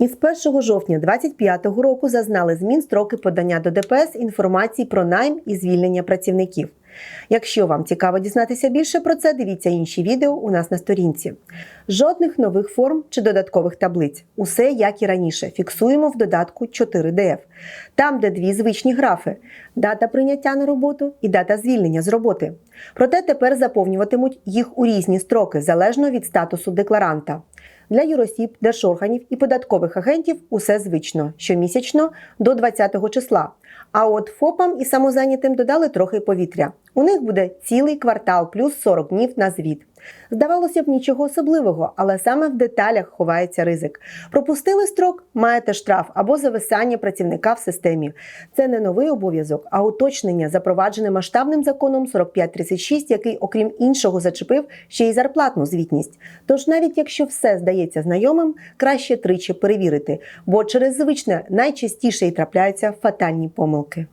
Із 1 жовтня 2025 року зазнали змін строки подання до ДПС інформації про найм і звільнення працівників. Якщо вам цікаво дізнатися більше про це, дивіться інші відео у нас на сторінці. Жодних нових форм чи додаткових таблиць. Усе як і раніше. Фіксуємо в додатку 4DF. Там, де дві звичні графи: дата прийняття на роботу і дата звільнення з роботи. Проте тепер заповнюватимуть їх у різні строки залежно від статусу декларанта. Для юросіб, держорганів і податкових агентів усе звично щомісячно до 20 числа. А от ФОПам і самозайнятим додали трохи повітря. У них буде цілий квартал плюс 40 днів на звіт. Здавалося б, нічого особливого, але саме в деталях ховається ризик. Пропустили строк, маєте штраф або зависання працівника в системі. Це не новий обов'язок, а уточнення, запроваджене масштабним законом 4536, який, окрім іншого, зачепив ще й зарплатну звітність. Тож, навіть якщо все здається знайомим, краще тричі перевірити, бо через звичне найчастіше й трапляються фатальні помилки.